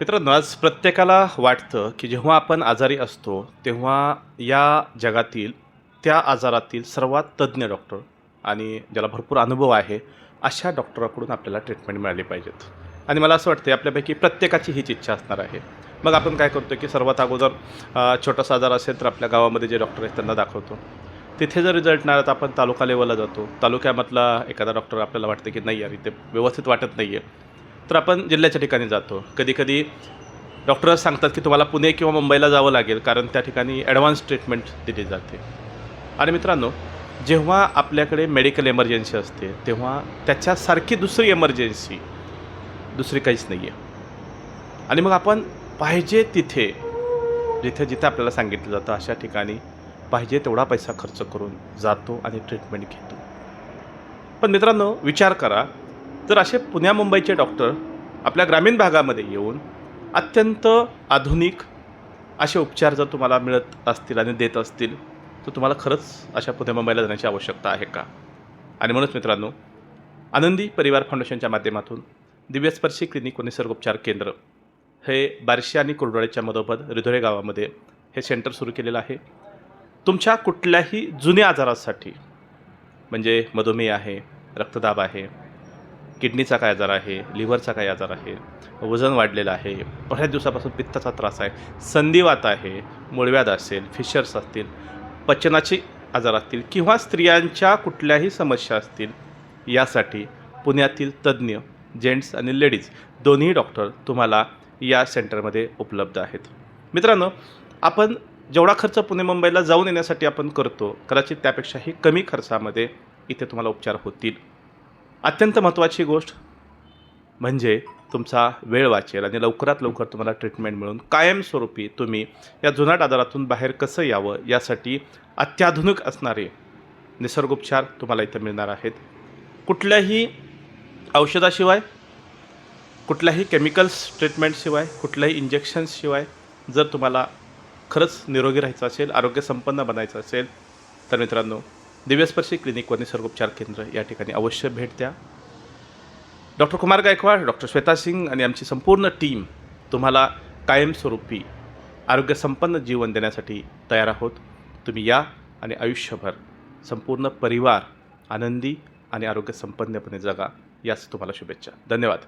मित्रांनो आज प्रत्येकाला वाटतं की जेव्हा आपण आजारी असतो तेव्हा या जगातील त्या आजारातील सर्वात तज्ज्ञ डॉक्टर आणि ज्याला भरपूर अनुभव आहे अशा डॉक्टराकडून आपल्याला ट्रीटमेंट मिळाली पाहिजेत. आणि मला असं वाटतं आपल्यापैकी प्रत्येकाची हीच इच्छा असणार आहे. मग आपण काय करतो की सर्वात अगोदर छोटासा आजार असेल तर आपल्या गावामध्ये जे डॉक्टर आहेत त्यांना दाखवतो. तिथे जर रिझल्ट नाही आला तर आपण तालुका लेवलला जातो. तालुक्यामधला एखादा डॉक्टर आपल्याला वाटतं की नाही यार इथे व्यवस्थित वाटत नाही आहे तर आपण जिल्ह्याच्या ठिकाणी जातो. कधीकधी डॉक्टर सांगतात की तुम्हाला पुणे किंवा मुंबईला जावं लागेल कारण त्या ठिकाणी ॲडव्हान्स ट्रीटमेंट दिली जाते. आणि मित्रांनो जेव्हा आपल्याकडे मेडिकल एमर्जन्सी असते तेव्हा त्याच्यासारखी दुसरी एमर्जन्सी दुसरी काहीच नाही आहे आणि मग आपण पाहिजे तिथे जिथे जिथे आपल्याला सांगितलं जातं अशा ठिकाणी पाहिजे तेवढा पैसा खर्च करून जातो आणि ट्रीटमेंट घेतो. पण मित्रांनो विचार करा तर असे पुण्या मुंबईचे डॉक्टर आपल्या ग्रामीण भागामध्ये येऊन अत्यंत आधुनिक असे उपचार जर तुम्हाला मिळत असतील आणि देत असतील तर तुम्हाला खरंच अशा पुण्या मुंबईला जाण्याची आवश्यकता आहे का? आणि म्हणूनच मित्रांनो आनंदी परिवार फाउंडेशनच्या माध्यमातून दिव्यस्पर्शी क्लिनिक व निसर्गोपचार केंद्र हे बार्शी आणि कुर्डवाडीच्या मधोमध रिधोळे गावामध्ये हे सेंटर सुरू केलेलं आहे. तुमच्या कुठल्याही जुन्या आजारासाठी म्हणजे मधुमेह आहे रक्तदाब आहे किडनीचा काय आजार आहे लिव्हरचा काय आजार आहे वजन वाढलेलं आहे बऱ्याच दिवसापासून पित्ताचा त्रास आहे संधिवात आहे मुळव्याध असेल फिशर्स असतील पचनाचे आजार असतील किंवा स्त्रियांच्या कुठल्याही समस्या असतील यासाठी पुण्यातील तज्ज्ञ जेंट्स आणि लेडीज दोन्ही डॉक्टर तुम्हाला या सेंटरमध्ये उपलब्ध आहेत. मित्रांनो आपण जेवढा खर्च पुणे मुंबईला जाऊन येण्यासाठी आपण करतो कदाचित त्यापेक्षाही कमी खर्चामध्ये इथे तुम्हाला उपचार होतील. अत्यंत महत्त्वाची गोष्ट म्हणजे तुमचा वेळ वाचेल आणि लवकरात लवकर तुम्हाला ट्रीटमेंट मिळून कायमस्वरूपी तुम्ही या जुनाट आजारातून बाहेर कसं यावं यासाठी अत्याधुनिक असणारे निसर्गोपचार तुम्हाला इथं मिळणार आहेत. कुठल्याही औषधाशिवाय कुठल्याही केमिकल्स ट्रीटमेंटशिवाय कुठल्याही इंजेक्शन्सशिवाय जर तुम्हाला खरंच निरोगी राहायचं असेल आरोग्यसंपन्न बनायचं असेल तर मित्रांनो दिव्यस्पर्शी क्लिनिक व निसर्गोपचार केंद्र या ठिकाणी अवश्य भेट द्या. डॉक्टर कुमार गायकवाड डॉक्टर श्वेता सिंग आणि आमची संपूर्ण टीम तुम्हाला कायमस्वरूपी आरोग्यसंपन्न जीवन देण्यासाठी तयार आहोत. तुम्ही या आणि आयुष्यभर संपूर्ण परिवार आनंदी आणि आरोग्यसंपन्नपणे जगा याच तुम्हाला शुभेच्छा. धन्यवाद.